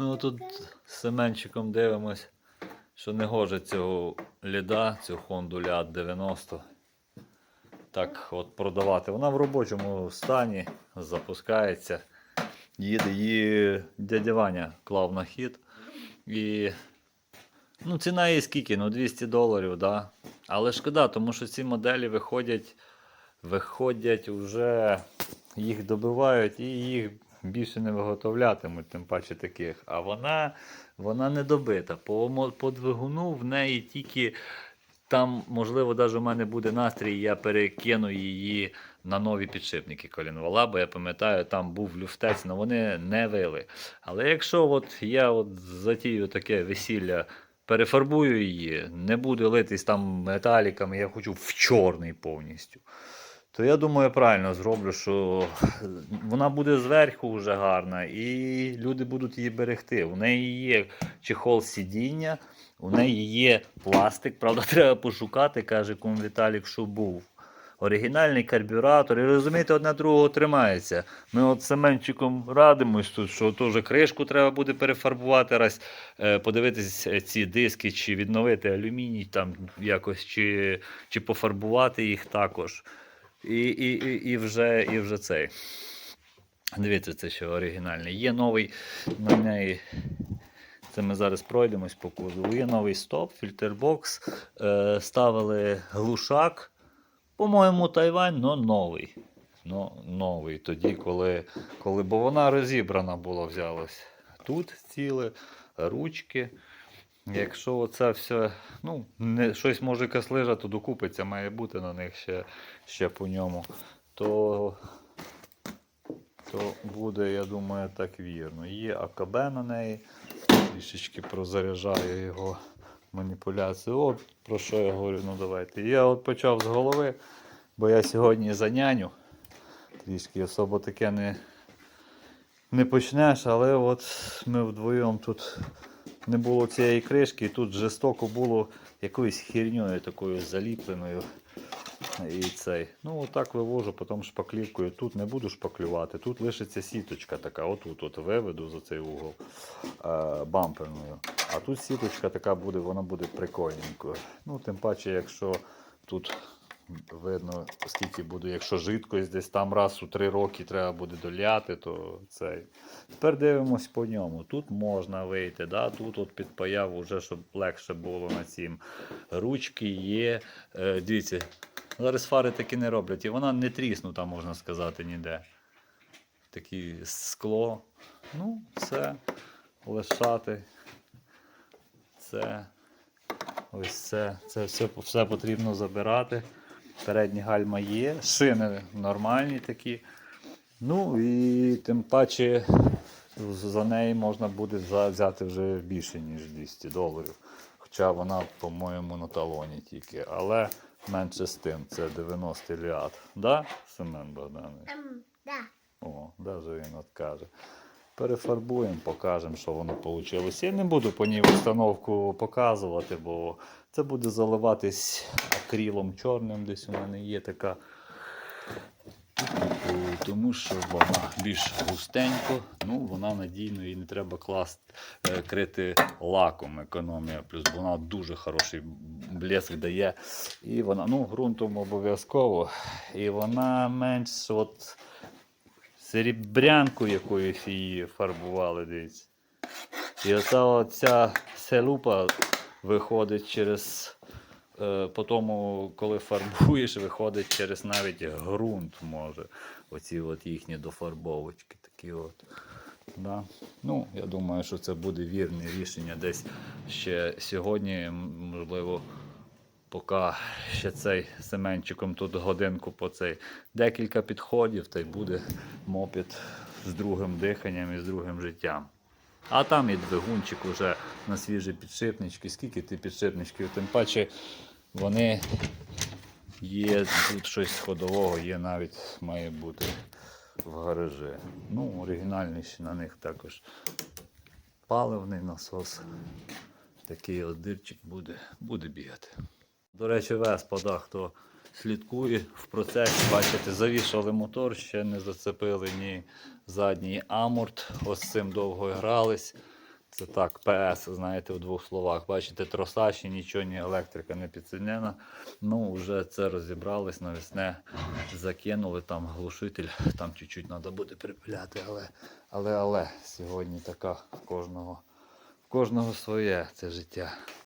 Ну тут з Семенчиком дивимось, що не гоже цього ліда, цю Honda Ляд 90. Так от продавати. Вона в робочому стані запускається. Їде її дядя Ваня клав на хід. І ну, ціна її скільки? Ну 200 доларів, да? Але шкода, тому що ці моделі виходять, виходять вже, їх добивають і їх більше не виготовлятимуть, тим паче таких. А вона, вона не добита. По, по двигуну в неї тільки там, можливо, навіть у мене буде настрій, я перекину її на нові підшипники колінвала, бо я пам'ятаю, там був люфтець, але вони не вили. Але якщо от я от затію таке весілля, перефарбую її, не буде литись там металіками, я хочу в чорний повністю. То я думаю, я правильно зроблю, що вона буде зверху вже гарна, і люди будуть її берегти. У неї є чехол сидіння, у неї є пластик. Правда, треба пошукати, каже кум Віталік, що був. Оригінальний карбюратор, і розумієте, одне другого тримається. Ми от Семенчиком радимось тут, що теж кришку треба буде перефарбувати, раз е, подивитись е, ці диски, чи відновити алюміній, там якось, чи, чи пофарбувати їх також. І, і, і, вже, і вже цей. Дивіться, це ще оригінальний. Є новий на неї. Це ми зараз пройдемось по кузову. Є новий стоп, фільтрбокс. Е, ставили глушак. По-моєму, Тайвань, але новий. Ну, новий тоді, коли, коли. Бо вона розібрана була, взялась. Тут ціле, ручки. Якщо оце все, ну, не, щось може якась лижа, то докупиться, має бути на них ще, ще по ньому, то, то буде, я думаю, так вірно. Є АКБ на неї, трішечки прозаряджаю його маніпуляцію. От про що я говорю, ну давайте. Я от почав з голови, бо я сьогодні за няню. Трішки особо таке не, не почнеш, але от ми вдвоєм тут не було цієї кришки, і тут жорстоко було якоюсь херньою такою заліпленою. І цей. Ну, отак вивожу, потім шпаклівкою. Тут не буду шпаклювати, тут лишиться сіточка така, отут от виведу за цей угол е, бамперною. А тут сіточка така буде, вона буде прикольненькою. Ну, тим паче, якщо тут видно, скільки буде, якщо жидкость десь там раз у три роки треба буде доляти, то цей. Тепер дивимось по ньому. Тут можна вийти, да? тут от підпаяв, уже, щоб легше було на цім. Ручки є. Е, дивіться, зараз фари такі не роблять, і вона не тріснута, можна сказати, ніде. Такі скло. Ну, все. Лишати. Це. Ось це. Це все, все потрібно забирати. Передні гальма є, шини нормальні такі. Ну і тим паче за неї можна буде взяти вже більше, ніж 200 доларів. Хоча вона, по-моєму, на талоні тільки. Але менше з тим, це 90 ліат. Да, Семен Богданович? Ем, да. О, даже він от каже. Перефарбуємо, покажемо, що воно вийшло. Я не буду по ній установку показувати, бо це буде заливатись акрилом чорним, десь у мене є така. Тому що вона більш густенько, ну вона надійно і не треба класти, е, крити лаком економія. Плюс вона дуже хороший блеск дає. І вона, ну, ґрунтом обов'язково. І вона менш от серебрянку якоюсь її фарбували, дивіться. І оця оця селупа виходить через. Е, по тому, коли фарбуєш, виходить через навіть ґрунт може. Оці от їхні дофарбовочки такі от. Да. Ну, я думаю, що це буде вірне рішення десь ще сьогодні, можливо, поки ще цей Семенчиком тут годинку по цей декілька підходів, та й буде мопід з другим диханням і з другим життям. А там і двигунчик уже на свіжі підшипнички. Скільки ти підшипничків? Тим паче вони є тут щось ходового, є навіть має бути в гаражі. Ну, оригінальний на них також паливний насос. Такий дирчик буде, буде бігати. До речі, Веспа, да, хто слідкує в процесі, бачите, завішали мотор, ще не зацепили ні задній амурт. Ось цим довго грались. Це так, ПС, знаєте, у двох словах. Бачите, троса ще нічого, ні електрика не підсоединена. Ну, вже це розібрались навесне, закинули там глушитель, там чуть-чуть треба буде припиляти, але, але, але, сьогодні така в кожного, в кожного своє це життя.